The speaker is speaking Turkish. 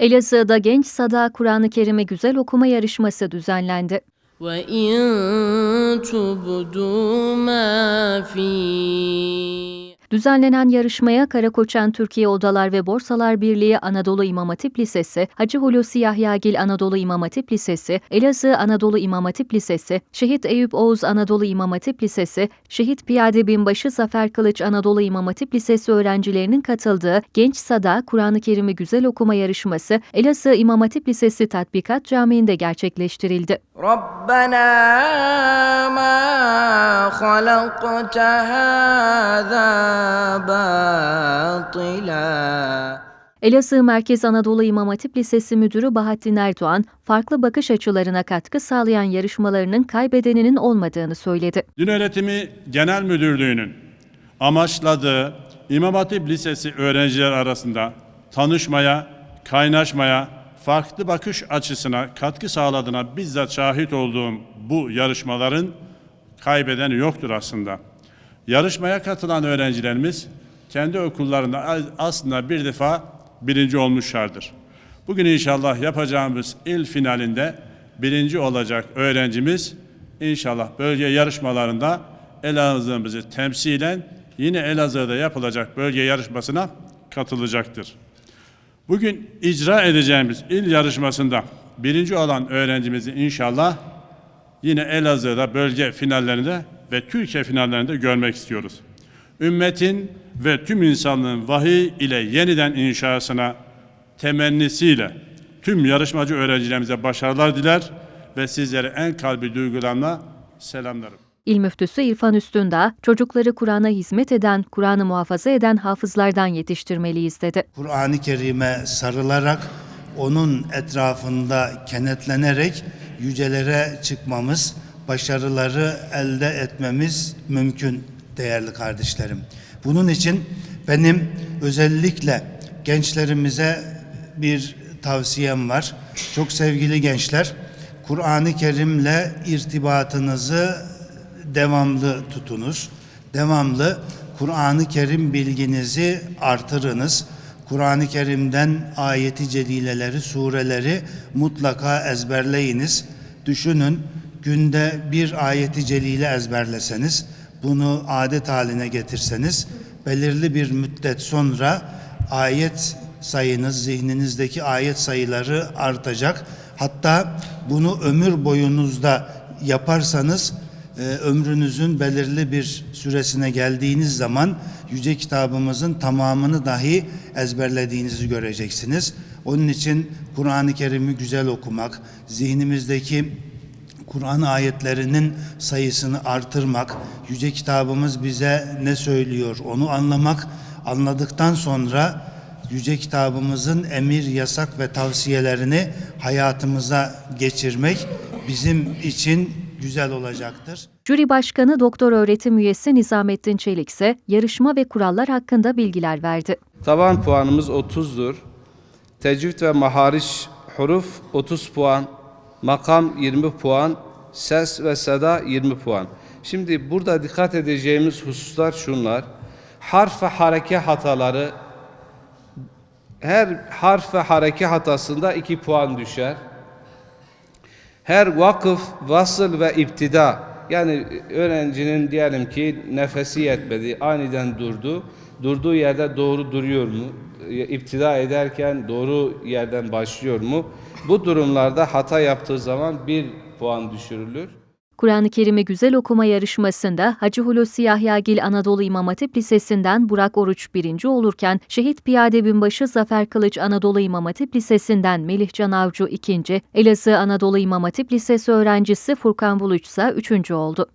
Elazığ'da Genç Sada Kur'an-ı Kerim'i güzel okuma yarışması düzenlendi. وَإِن تُبْدُوا مَا فِي Düzenlenen yarışmaya Karakoçan Türkiye Odalar ve Borsalar Birliği Anadolu İmam Hatip Lisesi, Hacı Hulusi Yahyagil Anadolu İmam Hatip Lisesi, Elazığ Anadolu İmam Hatip Lisesi, Şehit Eyüp Oğuz Anadolu İmam Hatip Lisesi, Şehit Piyade Binbaşı Zafer Kılıç Anadolu İmam Hatip Lisesi öğrencilerinin katıldığı Genç Sada Kur'an-ı Kerim'i Güzel Okuma Yarışması Elazığ İmam Hatip Lisesi Tatbikat Camii'nde gerçekleştirildi. Rabbena ma halakte hâzâ باطلا Elazığ Merkez Anadolu İmam Hatip Lisesi Müdürü Bahattin Erdoğan, farklı bakış açılarına katkı sağlayan yarışmalarının kaybedeninin olmadığını söyledi. Din Öğretimi Genel Müdürlüğü'nün amaçladığı İmam Hatip Lisesi öğrenciler arasında tanışmaya, kaynaşmaya, farklı bakış açısına katkı sağladığına bizzat şahit olduğum bu yarışmaların kaybedeni yoktur aslında. Yarışmaya katılan öğrencilerimiz kendi okullarında aslında bir defa birinci olmuşlardır. Bugün inşallah yapacağımız il finalinde birinci olacak öğrencimiz inşallah bölge yarışmalarında Elazığ'ımızı temsilen yine Elazığ'da yapılacak bölge yarışmasına katılacaktır. Bugün icra edeceğimiz il yarışmasında birinci olan öğrencimizi inşallah yine Elazığ'da bölge finallerinde ve Türkiye finallerinde görmek istiyoruz. Ümmetin ve tüm insanlığın vahiy ile yeniden inşasına temennisiyle tüm yarışmacı öğrencilerimize başarılar diler ve sizlere en kalbi duygularımla selamlarım. İl müftüsü İrfan Üstündağ, çocukları Kur'an'a hizmet eden, Kur'an'ı muhafaza eden hafızlardan yetiştirmeliyiz dedi. Kur'an-ı Kerim'e sarılarak onun etrafında kenetlenerek yücelere çıkmamız, başarıları elde etmemiz mümkün değerli kardeşlerim. Bunun için benim özellikle gençlerimize bir tavsiyem var. Çok sevgili gençler, Kur'an-ı Kerim'le irtibatınızı devamlı tutunuz. Devamlı Kur'an-ı Kerim bilginizi artırınız. Kur'an-ı Kerim'den ayeti celileleri, sureleri mutlaka ezberleyiniz. Düşünün günde bir ayeti celile ezberleseniz, bunu adet haline getirseniz belirli bir müddet sonra ayet sayınız, zihninizdeki ayet sayıları artacak. Hatta bunu ömür boyunuzda yaparsanız e, ömrünüzün belirli bir süresine geldiğiniz zaman yüce kitabımızın tamamını dahi ezberlediğinizi göreceksiniz. Onun için Kur'an-ı Kerim'i güzel okumak, zihnimizdeki Kur'an ayetlerinin sayısını artırmak, yüce kitabımız bize ne söylüyor onu anlamak, anladıktan sonra yüce kitabımızın emir, yasak ve tavsiyelerini hayatımıza geçirmek bizim için güzel olacaktır. Jüri Başkanı Doktor Öğretim Üyesi Nizamettin Çelik ise yarışma ve kurallar hakkında bilgiler verdi. Taban puanımız 30'dur. Tecvid ve mahariç huruf 30 puan, makam 20 puan, ses ve seda 20 puan. Şimdi burada dikkat edeceğimiz hususlar şunlar. Harf ve hareke hataları her harf ve hareke hatasında 2 puan düşer. Her vakıf, vasıl ve iptida yani öğrencinin diyelim ki nefesi yetmedi, aniden durdu. Durduğu yerde doğru duruyor mu? İptida ederken doğru yerden başlıyor mu? Bu durumlarda hata yaptığı zaman bir puan düşürülür. Kur'an-ı Kerim'i güzel okuma yarışmasında Hacı Hulusi Yahyagil Anadolu İmam Hatip Lisesi'nden Burak Oruç birinci olurken Şehit Piyade Binbaşı Zafer Kılıç Anadolu İmam Hatip Lisesi'nden Melih Can Avcı ikinci, Elazığ Anadolu İmam Hatip Lisesi öğrencisi Furkan Buluç ise üçüncü oldu.